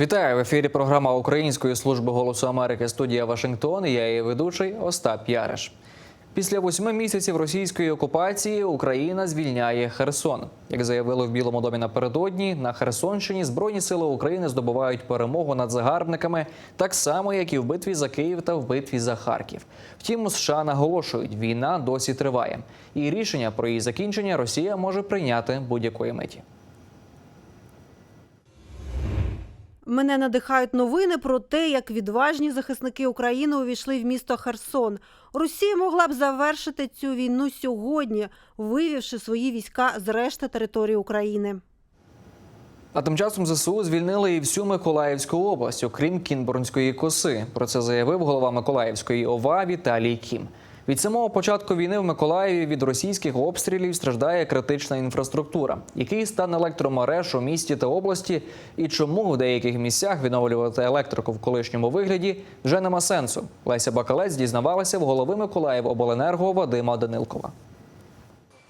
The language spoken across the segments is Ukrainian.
Вітаю в ефірі. Програма Української служби голосу Америки. Студія Вашингтон. Я її ведучий Остап Яриш. Після восьми місяців російської окупації Україна звільняє Херсон. Як заявили в Білому домі напередодні, на Херсонщині збройні сили України здобувають перемогу над загарбниками, так само як і в битві за Київ та в битві за Харків. Втім, США наголошують, війна досі триває, і рішення про її закінчення Росія може прийняти будь-якої миті. Мене надихають новини про те, як відважні захисники України увійшли в місто Херсон. Росія могла б завершити цю війну сьогодні, вивівши свої війська з решти території України. А тим часом ЗСУ звільнили і всю Миколаївську область, окрім Кінбурнської коси. Про це заявив голова Миколаївської ОВА Віталій Кім. Від самого початку війни в Миколаєві від російських обстрілів страждає критична інфраструктура. Який стан електромереж у місті та області, і чому в деяких місцях відновлювати електрику в колишньому вигляді вже нема сенсу. Леся Бакалець дізнавалася в голови Миколаївобленерго Вадима Данилкова.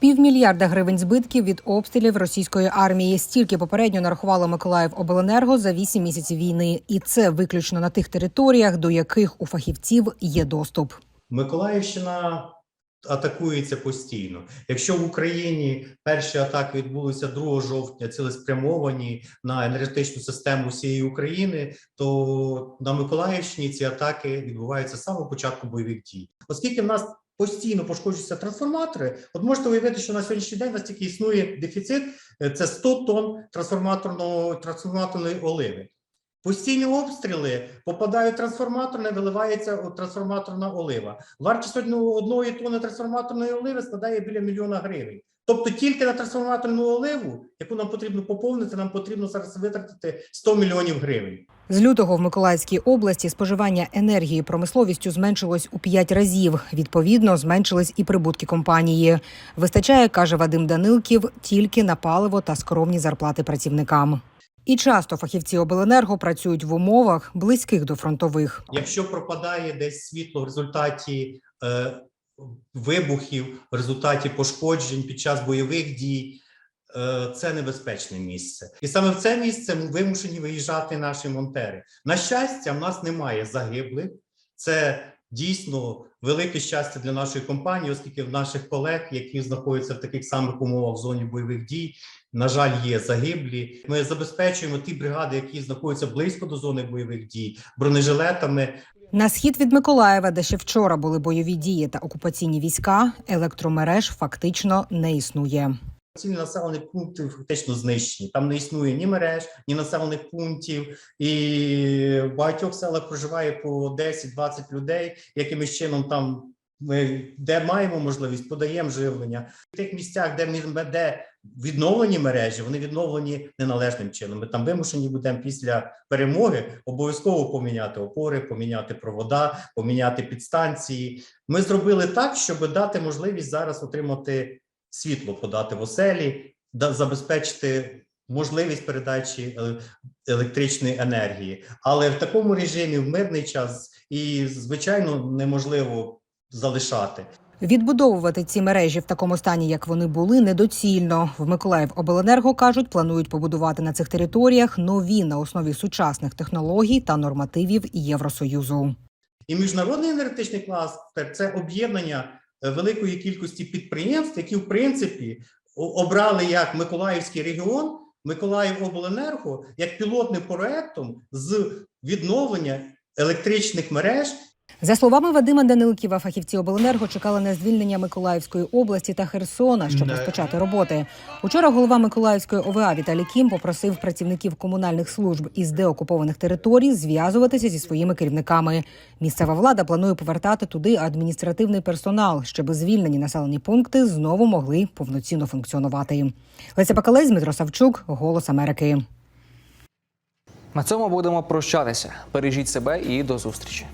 Півмільярда гривень збитків від обстрілів російської армії. Стільки попередньо нарахувало Миколаїв Обленерго за вісім місяців війни, і це виключно на тих територіях, до яких у фахівців є доступ. Миколаївщина атакується постійно. Якщо в Україні перші атаки відбулися 2 жовтня, цілеспрямовані на енергетичну систему всієї України, то на Миколаївщині ці атаки відбуваються з початку бойових дій, оскільки в нас. Постійно пошкоджуються трансформатори. От можете уявити, що на сьогоднішній день у нас тільки існує дефіцит е, це 100 тонн трансформаторної оливи. Постійні обстріли попадають в трансформатор, не виливається трансформаторна олива. Вартість одного- одної тонни трансформаторної оливи складає біля мільйона гривень. Тобто тільки на трансформаторну оливу, яку нам потрібно поповнити, нам потрібно зараз витратити 100 мільйонів гривень. З лютого в Миколаївській області споживання енергії промисловістю зменшилось у п'ять разів. Відповідно, зменшились і прибутки компанії. Вистачає, каже Вадим Данилків, тільки на паливо та скромні зарплати працівникам. І часто фахівці обленерго працюють в умовах близьких до фронтових. Якщо пропадає десь світло в результаті е, вибухів, в результаті пошкоджень під час бойових дій, е, це небезпечне місце. І саме в це місце вимушені виїжджати наші монтери. На щастя, в нас немає загиблих. Це дійсно велике щастя для нашої компанії, оскільки в наших колег, які знаходяться в таких самих умовах в зоні бойових дій, на жаль, є загиблі. Ми забезпечуємо ті бригади, які знаходяться близько до зони бойових дій, бронежилетами. На схід від Миколаєва, де ще вчора були бойові дії та окупаційні війська, електромереж фактично не існує. Цілі населені пункти фактично знищені. Там не існує ні мереж, ні населених пунктів, і в багатьох селах проживає по 10-20 людей. Якимось чином там ми де маємо можливість, подаємо живлення. В тих місцях, де де відновлені мережі, вони відновлені неналежним чином. Ми там вимушені будемо після перемоги обов'язково поміняти опори, поміняти провода, поміняти підстанції. Ми зробили так, щоб дати можливість зараз отримати світло подати в оселі, забезпечити можливість передачі е, електричної енергії. Але в такому режимі в мирний час і, звичайно, неможливо залишати. Відбудовувати ці мережі в такому стані, як вони були, недоцільно. В Миколаїв обленерго кажуть, планують побудувати на цих територіях нові на основі сучасних технологій та нормативів Євросоюзу. І міжнародний енергетичний кластер це об'єднання великої кількості підприємств, які в принципі обрали як Миколаївський регіон, Миколаївобленерго як пілотним проектом з відновлення електричних мереж За словами Вадима Данилківа, фахівці обленерго чекали на звільнення Миколаївської області та Херсона, щоб розпочати роботи. Учора голова Миколаївської ОВА Віталій Кім попросив працівників комунальних служб із деокупованих територій зв'язуватися зі своїми керівниками. Місцева влада планує повертати туди адміністративний персонал, щоб звільнені населені пункти знову могли повноцінно функціонувати. Леся Бакалець, Дмитро Савчук, Голос Америки. На цьому будемо прощатися. Бережіть себе і до зустрічі.